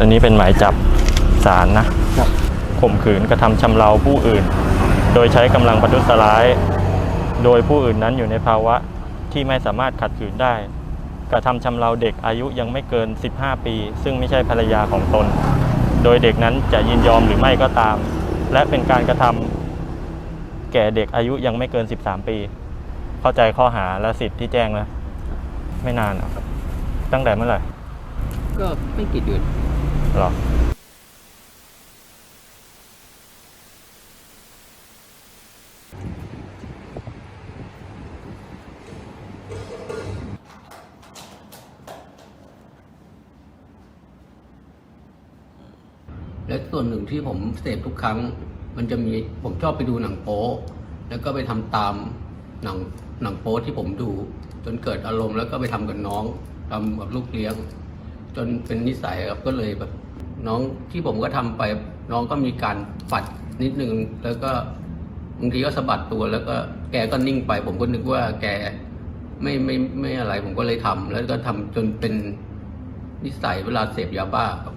อันนี้เป็นหมายจับศาลนะครับข่มขืนกระทำชำเราผู้อื่น โดยใช้กำลังประทุษร้าย โดยผู้อื่นนั้นอยู่ในภาวะที่ไม่สามารถขัดขืนได้ กระทำชำเราเด็กอายุยังไม่เกิน 15 ปี ซึ่งไม่ใช่ภรรยาของตน โดยเด็กนั้นจะยินยอมหรือไม่ก็ตาม และเป็นการกระทำแก่เด็กอายุยังไม่เกิน 13 ปี เข้าใจข้อหาและสิทธิ์ที่แจ้งแล้วไม่นานหรอกตั้งแต่เมื่อไหร่ก็ไม่กี่เดือน หรอและส่วนหนึ่งที่ผมเสพทุกครั้ง มันจะมีผมชอบไปดูหนังโป๊แล้วก็ไปทำตามหนังหนังโป๊ที่ผมดู จนเกิดอารมณ์แล้วก็ไปทำกับน้องทำกับลูกเลี้ยง จนเป็นนิสัยครับก็เลยแบบ น้องที่ผมก็ทำไป น้องก็มีการปัดนิดนึง แล้วก็บางทีก็สะบัดตัว แล้วก็แกก็นิ่งไป ผมก็นึกว่าแกไม่ไม่ไม่อะไร ผมก็เลยทำแล้วก็ทำจนเป็นนิสัยเวลาเสพยาบ้าครับ